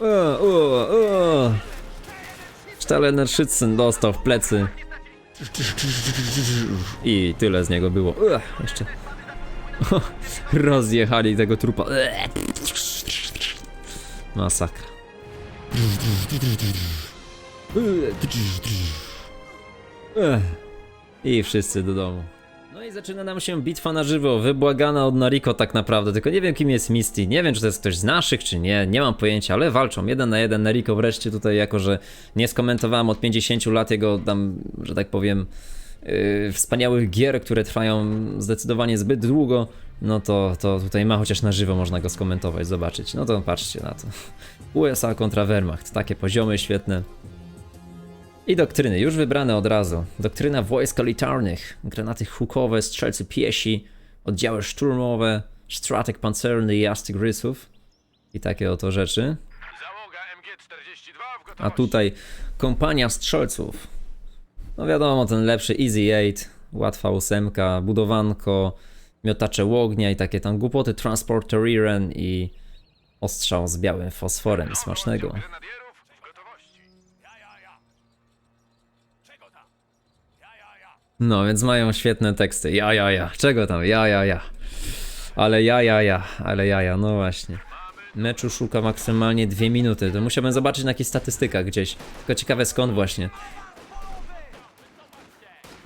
O, o, dostał w plecy. I tyle z niego było. Ugh, jeszcze. Rozjechali tego trupa. Masakra. I wszyscy do domu. No i zaczyna nam się bitwa na żywo, wybłagana od Nariko tak naprawdę, tylko nie wiem kim jest Misty, nie wiem czy to jest ktoś z naszych czy nie, nie mam pojęcia, ale walczą, jeden na jeden, Nariko wreszcie tutaj jako, że nie skomentowałem od 50 lat jego tam, że tak powiem, yy, wspaniałych gier, które trwają zdecydowanie zbyt długo, no to, to tutaj ma chociaż na żywo można go skomentować, zobaczyć, no to patrzcie na to. USA kontra Wehrmacht, takie poziomy świetne. I doktryny, już wybrane od razu. Doktryna wojsk elitarnych, granaty hukowe, strzelcy piesi, oddziały szturmowe, stratek pancerny i grysów. I takie oto rzeczy. Załoga MG-42 w gotowości. A tutaj kompania strzelców. No wiadomo, ten lepszy Easy 8, łatwa ósemka, budowanko, miotacze ognia i takie tam głupoty, transporter Iren i ostrzał z białym fosforem smacznego. No, więc mają świetne teksty. Ja, ja, ja. Czego tam? Ja, ja, ja. Ale ja, ja, ja. Ale ja, ja. No właśnie. Meczu szuka maksymalnie dwie minuty. To musiałbym zobaczyć na jakichś statystykach gdzieś. Tylko ciekawe skąd właśnie.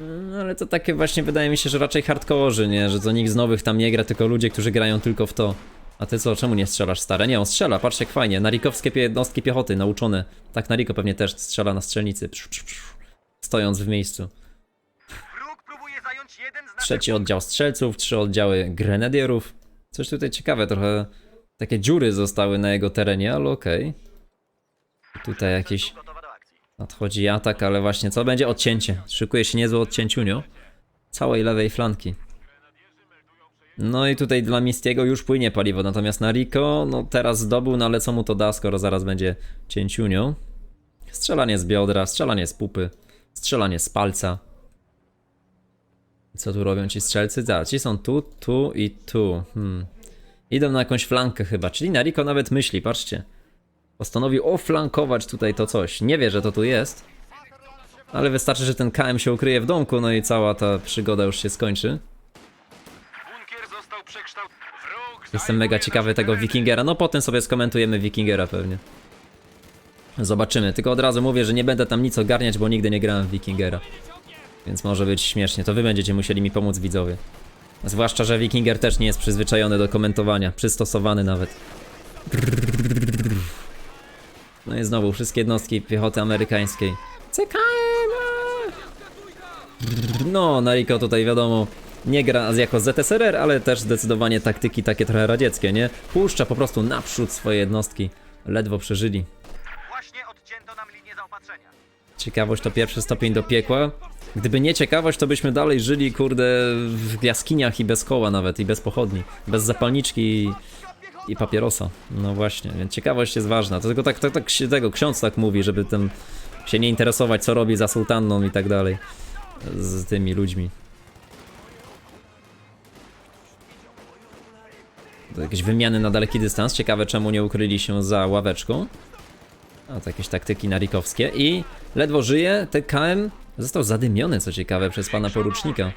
No, ale to takie właśnie wydaje mi się, że raczej hardkorzy, nie? Że to nikt z nowych tam nie gra, tylko ludzie, którzy grają tylko w to. A ty co, czemu nie strzelasz stare? Nie, on strzela, patrz jak fajnie. Narikowskie jednostki piechoty nauczone. Tak Nariko pewnie też strzela na strzelnicy. Psz, psz, psz. Stojąc w miejscu. Trzeci oddział strzelców, trzy oddziały grenadierów. Coś tutaj ciekawe, trochę takie dziury zostały na jego terenie, ale okej. Tutaj jakiś nadchodzi atak, ale właśnie co będzie? Odcięcie. Szykuje się niezłe odcięciunio. Całej lewej flanki. No i tutaj dla Mistiego już płynie paliwo, natomiast na Rico, no teraz zdobył, no ale co mu to da, skoro zaraz będzie cięciunio. Strzelanie z biodra, strzelanie z pupy, strzelanie z palca. Co tu robią ci strzelcy? Tak, ci są tu, tu i tu. Hmm. Idą na jakąś flankę chyba, czyli Nariko nawet myśli, patrzcie. Postanowił oflankować tutaj to coś. Nie wie, że to tu jest. Ale wystarczy, że ten KM się ukryje w domku, no i cała ta przygoda już się skończy. Jestem mega ciekawy tego. Wikingera. No potem sobie skomentujemy Wikingera pewnie. Zobaczymy. Tylko od razu mówię, że nie będę tam nic ogarniać, bo nigdy nie grałem w Wikingera. Więc może być śmiesznie. To wy będziecie musieli mi pomóc widzowie. Zwłaszcza, że Wikinger też nie jest przyzwyczajony do komentowania. Przystosowany nawet. No i znowu wszystkie jednostki piechoty amerykańskiej. CKM! No, Nariko tutaj wiadomo, nie gra jako ZSRR, ale też zdecydowanie taktyki takie trochę radzieckie, nie? Puszcza po prostu naprzód swoje jednostki. Ledwo przeżyli. Właśnie odcięto nam linię zaopatrzenia. Ciekawość to pierwszy stopień do piekła. Gdyby nie ciekawość, to byśmy dalej żyli, kurde, w jaskiniach i bez koła nawet, i bez pochodni. Bez zapalniczki i, i papierosa. No właśnie, więc ciekawość jest ważna. To tylko tak, tak, tak tego ksiądz tak mówi, żeby tym się nie interesować, co robi za sułtanną i tak dalej. Z tymi ludźmi. To jakieś wymiany na daleki dystans. Ciekawe, czemu nie ukryli się za ławeczką. A to jakieś taktyki narikowskie. I ledwo żyje, TKM został zadymiony, co ciekawe, przez pana porucznika.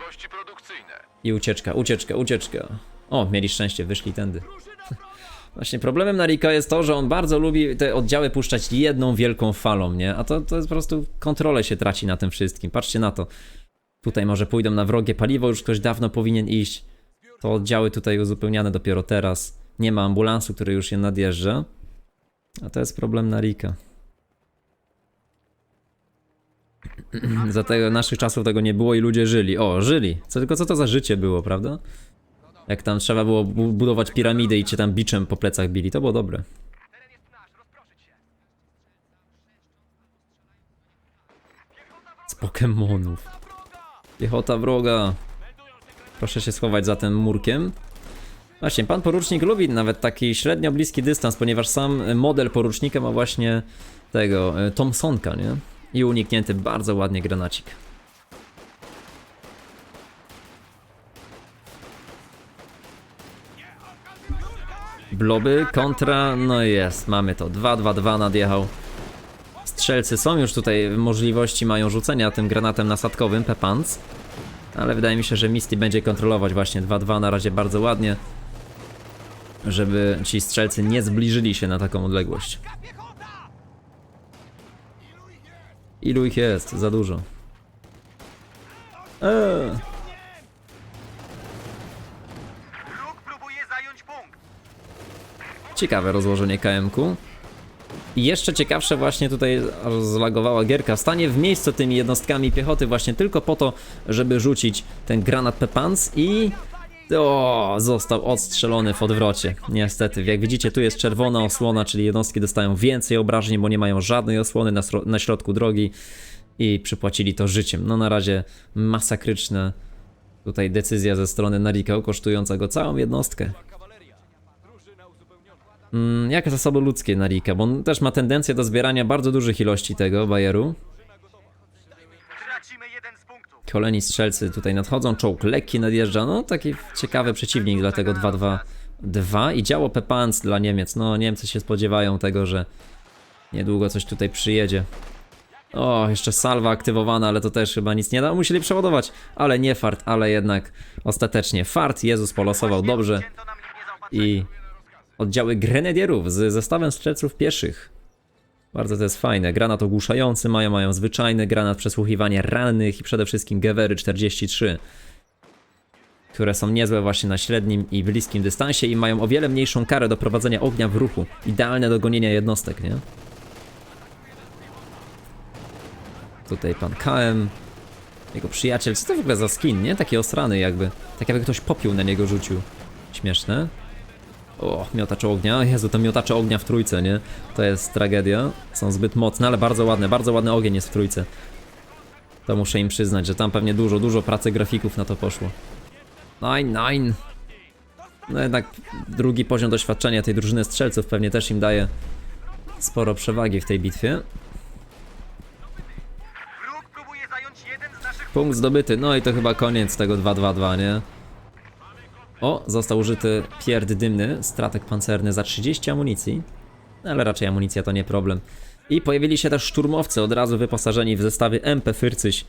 I ucieczka, ucieczka, ucieczka. O, mieli szczęście, wyszli tędy. Właśnie problemem Narika jest to, że on bardzo lubi te oddziały puszczać jedną wielką falą, nie? A to, to jest po prostu kontrolę się traci na tym wszystkim. Patrzcie na to. Tutaj może pójdą na wrogie paliwo, już ktoś dawno powinien iść. To oddziały tutaj uzupełniane dopiero teraz. Nie ma ambulansu, który już je nadjeżdża. A to jest problem Narika. za tego naszych czasów tego nie było i ludzie żyli. O, żyli. Co, tylko co to za życie było, prawda? Jak tam trzeba było bu- budować piramidy i cię tam biczem po plecach bili, to było dobre. Z Pokemonów. Piechota wroga. Proszę się schować za tym murkiem. Właśnie, pan porucznik lubi nawet taki średnio bliski dystans, ponieważ sam model porucznika ma właśnie tego e, Thompsonka, nie? I uniknięty bardzo ładnie granacik. Bloby kontra, no jest, mamy to. 2-2-2 nadjechał. Strzelcy są już tutaj, możliwości mają rzucenia tym granatem nasadkowym, Pepans. Ale wydaje mi się, że Misty będzie kontrolować właśnie 2-2 na razie bardzo ładnie. Żeby ci strzelcy nie zbliżyli się na taką odległość. Ilu ich jest? Za dużo. Eee. Ciekawe rozłożenie KM-ku. I jeszcze ciekawsze właśnie tutaj zlagowała gierka. Stanie w miejscu tymi jednostkami piechoty właśnie tylko po to, żeby rzucić ten granat Pepans i... O, został odstrzelony w odwrocie. Niestety, jak widzicie tu jest czerwona osłona, czyli jednostki dostają więcej obrażeń, bo nie mają żadnej osłony na, na środku drogi i przypłacili to życiem. No na razie masakryczna tutaj decyzja ze strony Nariko, kosztująca go całą jednostkę. Mm, jak zasoby ludzkie Narika, bo on też ma tendencję do zbierania bardzo dużych ilości tego bajeru. Kolejni strzelcy tutaj nadchodzą, czołg lekki nadjeżdża, no taki ciekawy przeciwnik dla tego 2-2-2 i działo Pepans dla Niemiec. No Niemcy się spodziewają tego, że niedługo coś tutaj przyjedzie. O, jeszcze salwa aktywowana, ale to też chyba nic nie da. Musieli przeładować, ale nie fart, ale jednak ostatecznie fart. Jezus polosował dobrze i oddziały grenadierów z zestawem strzelców pieszych. Bardzo to jest fajne. Granat ogłuszający mają, mają zwyczajny granat przesłuchiwania rannych i przede wszystkim Gewery 43, które są niezłe właśnie na średnim i bliskim dystansie i mają o wiele mniejszą karę do prowadzenia ognia w ruchu. Idealne do gonienia jednostek, nie? Tutaj pan KM, jego przyjaciel. Co to w ogóle za skin, nie? Taki osrany jakby. Tak jakby ktoś popiół na niego rzucił. Śmieszne. O, miotacze ognia. Jezu, to miotacze ognia w trójce, nie? To jest tragedia. Są zbyt mocne, ale bardzo ładne. Bardzo ładny ogień jest w trójce. To muszę im przyznać, że tam pewnie dużo, dużo pracy grafików na to poszło. Nine, nine. No jednak drugi poziom doświadczenia tej drużyny strzelców pewnie też im daje sporo przewagi w tej bitwie. Punkt zdobyty, no i to chyba koniec tego 2-2-2, nie? O, został użyty pierd dymny, stratek pancerny za 30 amunicji. Ale raczej amunicja to nie problem. I pojawili się też szturmowcy, od razu wyposażeni w zestawy MP Fyrcyś.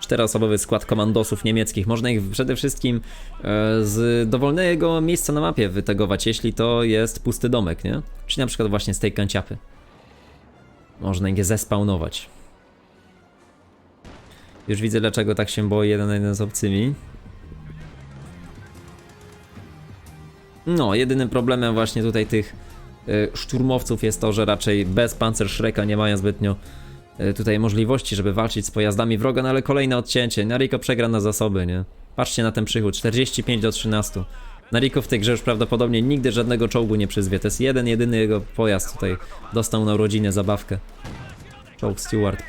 Czteroosobowy skład komandosów niemieckich. Można ich przede wszystkim e, z dowolnego miejsca na mapie wytegować, jeśli to jest pusty domek, nie? Czyli na przykład właśnie z tej kanciapy. Można ich zespawnować. Już widzę dlaczego tak się boi jeden na jeden z obcymi. No, jedynym problemem właśnie tutaj tych y, szturmowców jest to, że raczej bez pancerszreka nie mają zbytnio y, tutaj możliwości, żeby walczyć z pojazdami wroga, no ale kolejne odcięcie. Nariko przegra na zasoby, nie? Patrzcie na ten przychód, 45 do 13. Nariko w tej grze już prawdopodobnie nigdy żadnego czołgu nie przyzwie. To jest jeden, jedyny jego pojazd tutaj. Dostał na urodzinę zabawkę. Czołg Stewart.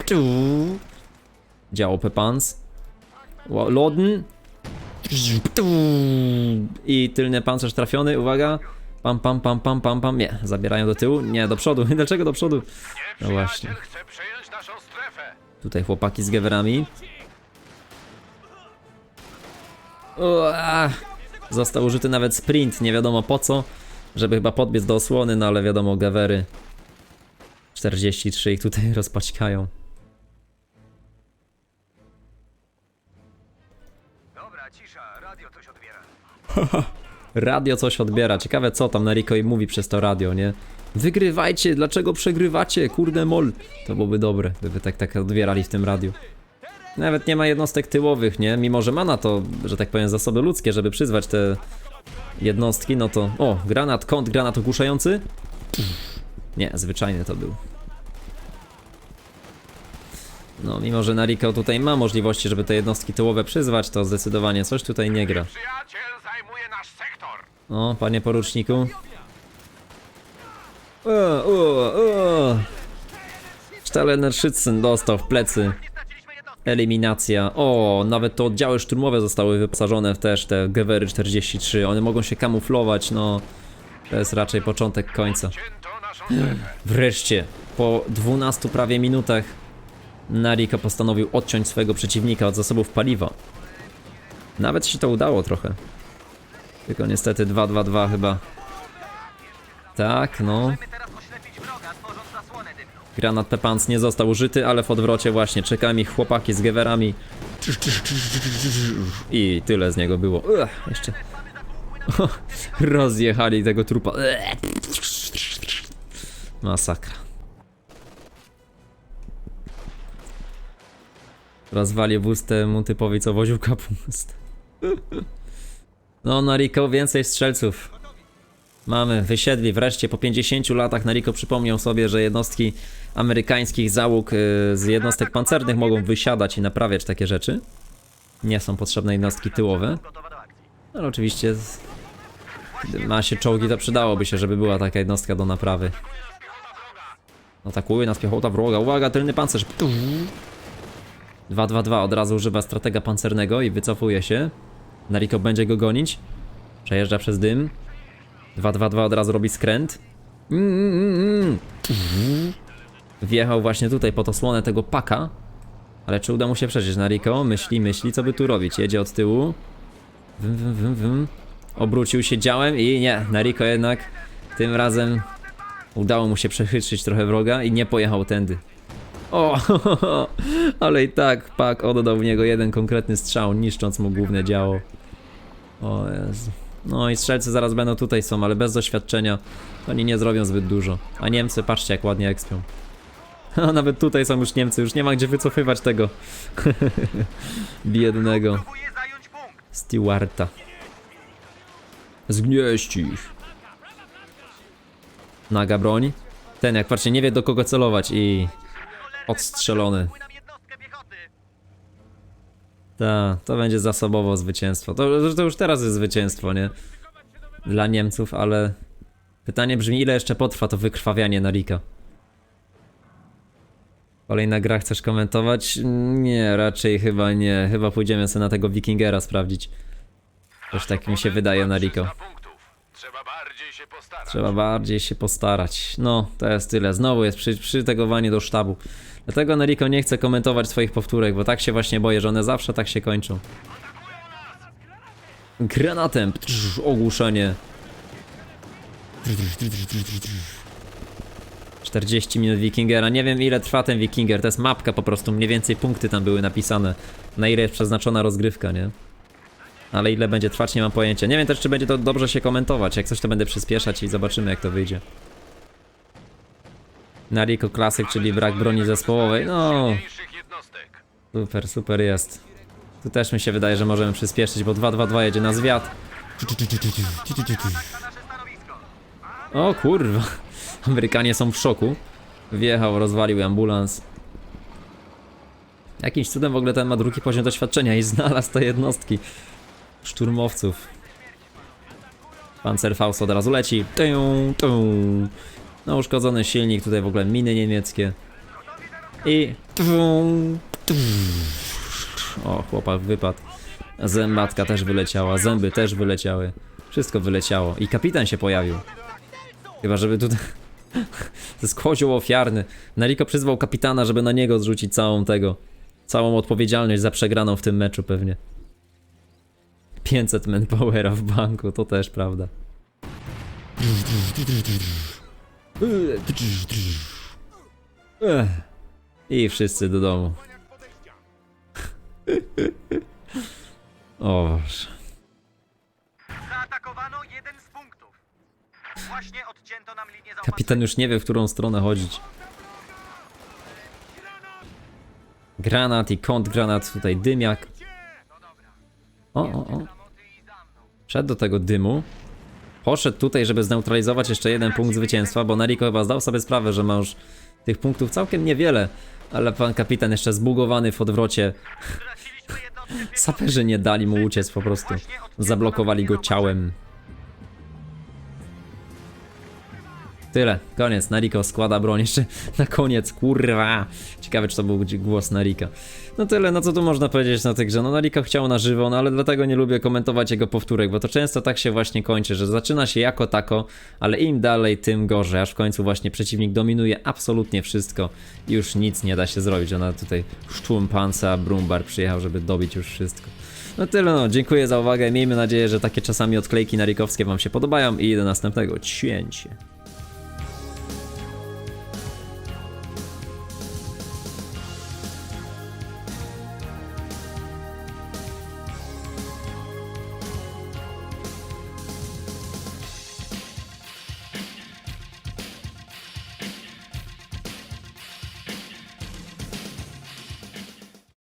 Działo Pepans. Loden. I tylny pancerz trafiony, uwaga. Pam, pam, pam, pam, pam, pam. Nie, zabierają do tyłu. Nie, do przodu. Dlaczego do przodu? No właśnie. chce przejąć naszą strefę. Tutaj chłopaki z gewerami. Ua! Został użyty nawet sprint, nie wiadomo po co. Żeby chyba podbiec do osłony, no ale wiadomo, gewery. 43 ich tutaj rozpaćkają. Radio coś odbiera. Ciekawe co tam Nariko im mówi przez to radio, nie? Wygrywajcie, dlaczego przegrywacie? Kurde mol. To byłoby dobre, gdyby tak tak odbierali w tym radiu. Nawet nie ma jednostek tyłowych, nie? Mimo, że ma na to, że tak powiem, zasoby ludzkie, żeby przyzwać te jednostki, no to... O, granat, kąt, granat ogłuszający? Nie, zwyczajny to był. No, mimo, że Nariko tutaj ma możliwości, żeby te jednostki tyłowe przyzwać, to zdecydowanie coś tutaj nie gra. Nasz sektor. O, panie poruczniku. O, o, o. Stalener Schützen dostał w plecy. Eliminacja. O, nawet te oddziały szturmowe zostały wyposażone w też te Gewery 43. One mogą się kamuflować, no. To jest raczej początek końca. Wreszcie, po 12 prawie minutach, Nariko postanowił odciąć swojego przeciwnika od zasobów paliwa. Nawet się to udało trochę. Tylko niestety 2-2-2 chyba Tak, no. Granat Pepans nie został użyty, ale w odwrocie właśnie czekają ich chłopaki z gewerami. I tyle z niego było. Ugh, jeszcze. Rozjechali tego trupa. Masakra. Rozwalił wóz temu typowi, co woził kapust. No, Nariko, więcej strzelców. Mamy, wysiedli wreszcie po 50 latach. Nariko przypomniał sobie, że jednostki amerykańskich załóg y, z jednostek pancernych mogą wysiadać i naprawiać takie rzeczy. Nie są potrzebne jednostki tyłowe. Akcji. Ale oczywiście, gdy ma się czołgi, to przydałoby się, żeby była taka jednostka do naprawy. Atakuje nas piechota wroga. Uwaga, tylny pancerz. 2-2-2 od razu używa stratega pancernego i wycofuje się. Nariko będzie go gonić. Przejeżdża przez dym. 2-2-2 od razu robi skręt. Mm, mm, mm. Wjechał właśnie tutaj pod osłonę tego paka. Ale czy uda mu się przejść? Nariko myśli, myśli, co by tu robić. Jedzie od tyłu. Wym, wym, wym, wym. Obrócił się działem i nie, Nariko jednak tym razem udało mu się przechytrzyć trochę wroga i nie pojechał tędy. O, ale i tak Pak oddał w niego jeden konkretny strzał, niszcząc mu główne działo. O Jezu. No i strzelcy zaraz będą tutaj są, ale bez doświadczenia oni nie zrobią zbyt dużo. A Niemcy, patrzcie jak ładnie ekspią. A nawet tutaj są już Niemcy, już nie ma gdzie wycofywać tego biednego. Stewarta. Zgnieść ich. Naga broń. Ten, jak patrzcie, nie wie do kogo celować i... Odstrzelony. Atakuj nam jednostkę piechoty. Ta, to będzie zasobowo zwycięstwo. To, to już teraz jest zwycięstwo, nie? Dla Niemców, ale... Pytanie brzmi, ile jeszcze potrwa to wykrwawianie Narika? Kolejna gra chcesz komentować? Nie, raczej chyba nie. Chyba pójdziemy sobie na tego Wikingera sprawdzić. Też tak mi się wydaje Nariko. Trzeba bardziej się postarać. Trzeba bardziej się postarać. No, to jest tyle. Znowu jest przy, przytegowanie do sztabu. Dlatego Nariko nie chce komentować swoich powtórek, bo tak się właśnie boję, że one zawsze tak się kończą. Granatem! Ptrz, ogłuszenie. 40 minut Wikingera. Nie wiem ile trwa ten Wikinger. To jest mapka po prostu. Mniej więcej punkty tam były napisane. Na ile jest przeznaczona rozgrywka, nie? Ale ile będzie trwać, nie mam pojęcia. Nie wiem też, czy będzie to dobrze się komentować. Jak coś, to będę przyspieszać i zobaczymy, jak to wyjdzie. Nariko Classic, czyli brak broni zespołowej. No, super, super jest. Tu też mi się wydaje, że możemy przyspieszyć, bo 2-2-2 jedzie na zwiat. O kurwa. Amerykanie są w szoku. Wjechał, rozwalił ambulans. Jakimś cudem w ogóle ten ma drugi poziom doświadczenia i znalazł te jednostki szturmowców. Panzerfaust od razu leci. No uszkodzony silnik, tutaj w ogóle miny niemieckie. I... O, chłopak wypadł. Zębatka też wyleciała, zęby też wyleciały. Wszystko wyleciało. I kapitan się pojawił. Chyba, żeby tutaj... To jest kozioł ofiarny. Nariko przyzwał kapitana, żeby na niego zrzucić całą tego... Całą odpowiedzialność za przegraną w tym meczu pewnie. 500 manpowera w banku, to też prawda. I wszyscy do domu. O Boże. Zaatakowano jeden z punktów. Właśnie odcięto nam linię zaopatrzenia. Kapitan już nie wie, w którą stronę chodzić. Granat i kontrgranat, tutaj dymiak. O, o, o. Wszedł do tego dymu. Poszedł tutaj, żeby zneutralizować jeszcze jeden punkt zwycięstwa, bo Nariko chyba zdał sobie sprawę, że ma już tych punktów całkiem niewiele. Ale pan kapitan jeszcze zbugowany w odwrocie. Saperzy nie dali mu uciec po prostu. Zablokowali go ciałem. Tyle, koniec. Nariko składa broń jeszcze na koniec, kurwa. Ciekawe, czy to był głos Narika. No tyle, no co tu można powiedzieć na tej grze. No Nariko chciał na żywo, no ale dlatego nie lubię komentować jego powtórek, bo to często tak się właśnie kończy, że zaczyna się jako tako, ale im dalej, tym gorzej, aż w końcu właśnie przeciwnik dominuje absolutnie wszystko i już nic nie da się zrobić. Ona tutaj szturm panca, Brumbar przyjechał, żeby dobić już wszystko. No tyle, no, dziękuję za uwagę. Miejmy nadzieję, że takie czasami odklejki narikowskie wam się podobają i do następnego. Cięcie.